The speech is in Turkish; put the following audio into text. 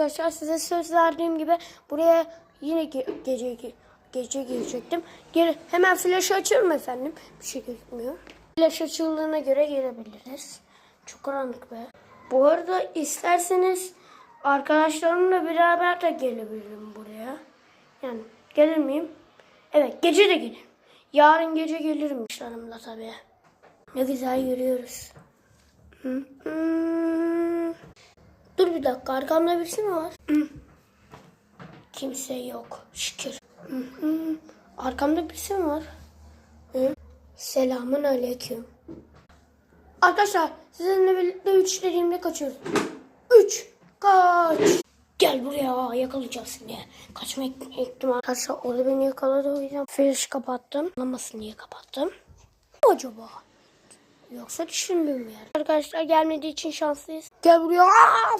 arkadaşlar size söz verdiğim gibi buraya yine ge- gece ge- gece girecektim. Geri, hemen flash açıyorum efendim. Bir şey gözükmüyor. Flash açıldığına göre gelebiliriz. Çok karanlık be. Bu arada isterseniz arkadaşlarımla beraber de gelebilirim buraya. Yani gelir miyim? Evet gece de gelirim. Yarın gece gelirim arkadaşlarımla tabii. Ne güzel yürüyoruz. Hı hı. Dur bir dakika arkamda birisi mi var? Kimse yok şükür. Arkamda birisi mi var? Selamun aleyküm. Arkadaşlar sizinle birlikte üç dediğimde kaçıyoruz. Üç. Kaç. Gel buraya yakalayacağız seni. Kaçma ihtimali. Arkadaşlar orada beni yakaladı o yüzden flash kapattım. Anlamasın diye kapattım. Acaba? Yoksa düşündüğüm yer. Arkadaşlar gelmediği için şanslıyız. Gel buraya. Aa!